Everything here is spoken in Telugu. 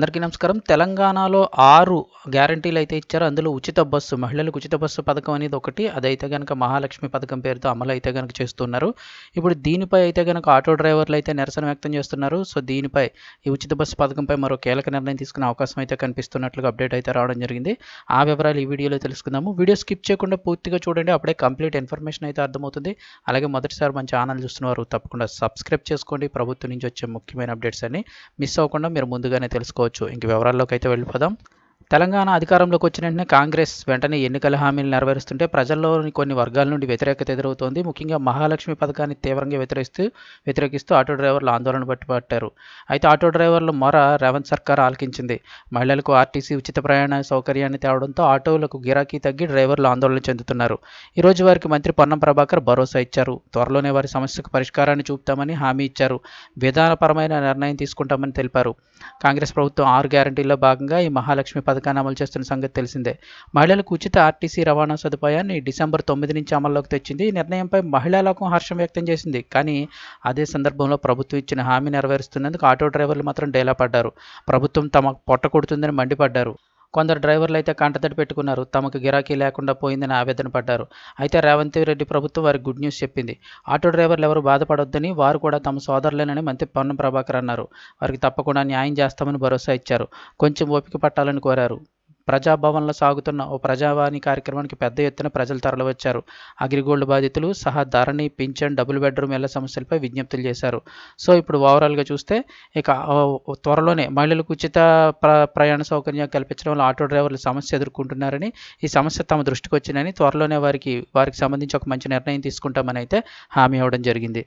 అందరికీ నమస్కారం. తెలంగాణలో ఆరు గ్యారంటీలు అయితే ఇచ్చారు అందులో ఉచిత బస్సు మహిళలకు ఉచిత బస్సు పథకం అనేది ఒకటి. అదైతే కనుక మహాలక్ష్మి పథకం పేరుతో అమలు అయితే కనుక చేస్తున్నారు. ఇప్పుడు దీనిపై అయితే కనుక ఆటో డ్రైవర్లు అయితే నిరసన వ్యక్తం చేస్తున్నారు. సో దీనిపై ఈ ఉచిత బస్సు పథకంపై మరో కీలక నిర్ణయం తీసుకునే అవకాశం అయితే కనిపిస్తున్నట్లుగా అప్డేట్ అయితే రావడం జరిగింది. ఆ వివరాలు ఈ వీడియోలో తెలుసుకుందాము. వీడియో స్కిప్ చేయకుండా పూర్తిగా చూడండి. అప్పుడే కంప్లీట్ ఇన్ఫర్మేషన్ అయితే అర్థమవుతుంది. అలాగే మొదటిసారి మన ఛానల్ చూస్తున్నవారు తప్పకుండా సబ్స్క్రైబ్ చేసుకోండి. ప్రభుత్వం నుంచి వచ్చే ముఖ్యమైన అప్డేట్స్ అన్ని మిస్ అవ్వకుండా మీరు ముందుగానే తెలుసుకోవచ్చు. ఇంక వివరాల్లోకి అయితే వెళ్ళిపోదాం. తెలంగాణ అధికారంలోకి వచ్చిన వెంటనే కాంగ్రెస్ వెంటనే ఎన్నికల హామీలు నెరవేరుస్తుంటే ప్రజల్లోని కొన్ని వర్గాల నుండి వ్యతిరేకత ఎదురవుతోంది. ముఖ్యంగా మహాలక్ష్మి పథకాన్ని తీవ్రంగా వ్యతిరేస్తూ వ్యతిరేకిస్తూ ఆటో డ్రైవర్లు ఆందోళన పట్టారు అయితే ఆటో డ్రైవర్లు మొర రేవంత్ సర్కార్ ఆలకించింది. మహిళలకు ఆర్టీసీ ఉచిత ప్రయాణ సౌకర్యాన్ని తేవడంతో ఆటోలకు గిరాకీ తగ్గి డ్రైవర్లు ఆందోళన చెందుతున్నారు. ఈరోజు వారికి మంత్రి పొన్నం ప్రభాకర్ భరోసా ఇచ్చారు. త్వరలోనే వారి సమస్యకు పరిష్కారాన్ని చూపుతామని హామీ ఇచ్చారు. విధానపరమైన నిర్ణయం తీసుకుంటామని తెలిపారు. కాంగ్రెస్ ప్రభుత్వం ఆరు గ్యారంటీల్లో భాగంగా ఈ మహాలక్ష్మి పథకాన్ని అమలు చేస్తున్న సంగతి తెలిసిందే. మహిళలకు ఉచిత ఆర్టీసీ రవాణా సదుపాయాన్ని డిసెంబర్ తొమ్మిది నుంచి అమల్లోకి తెచ్చింది. ఈ నిర్ణయంపై మహిళా లోకం హర్షం వ్యక్తం చేసింది. కానీ అదే సందర్భంలో ప్రభుత్వం ఇచ్చిన హామీ నెరవేరుస్తున్నందుకు ఆటో డ్రైవర్లు మాత్రం డేలా పడ్డారు. ప్రభుత్వం తమ పొట్ట కొడుతుందని మండిపడ్డారు. కొందరు డ్రైవర్లు అయితే కంటతడి పెట్టుకున్నారు. తమకు గిరాకీ లేకుండా పోయిందని ఆవేదన పడ్డారు. అయితే రేవంత్ రెడ్డి ప్రభుత్వం వారికి గుడ్ న్యూస్ చెప్పింది. ఆటో డ్రైవర్లు ఎవరు బాధపడొద్దని వారు కూడా తమ సోదరులేనని మంత్రి పొన్నం ప్రభాకర్ అన్నారు. వారికి తప్పకుండా న్యాయం చేస్తామని భరోసా ఇచ్చారు. కొంచెం ఓపిక పట్టాలని కోరారు. ప్రజాభవన్లో సాగుతున్న ఓ ప్రజావాణి కార్యక్రమానికి పెద్ద ఎత్తున ప్రజలు తరలివచ్చారు. అగ్రిగోల్డ్ బాధితులు సహా ధరణి పింఛన్ డబుల్ బెడ్రూమ్ ఇళ్ళ సమస్యలపై విజ్ఞప్తులు చేశారు. సో ఇప్పుడు ఓవరాల్గా చూస్తే ఇక త్వరలోనే మహిళలకు ఉచిత ప్ర ప్రయాణ సౌకర్యం కల్పించడం వల్ల ఆటో డ్రైవర్లు సమస్య ఎదుర్కొంటున్నారని ఈ సమస్య తమ దృష్టికి వచ్చిందని త్వరలోనే వారికి వారికి సంబంధించి ఒక మంచి నిర్ణయం తీసుకుంటామని అయితే హామీ ఇవ్వడం జరిగింది.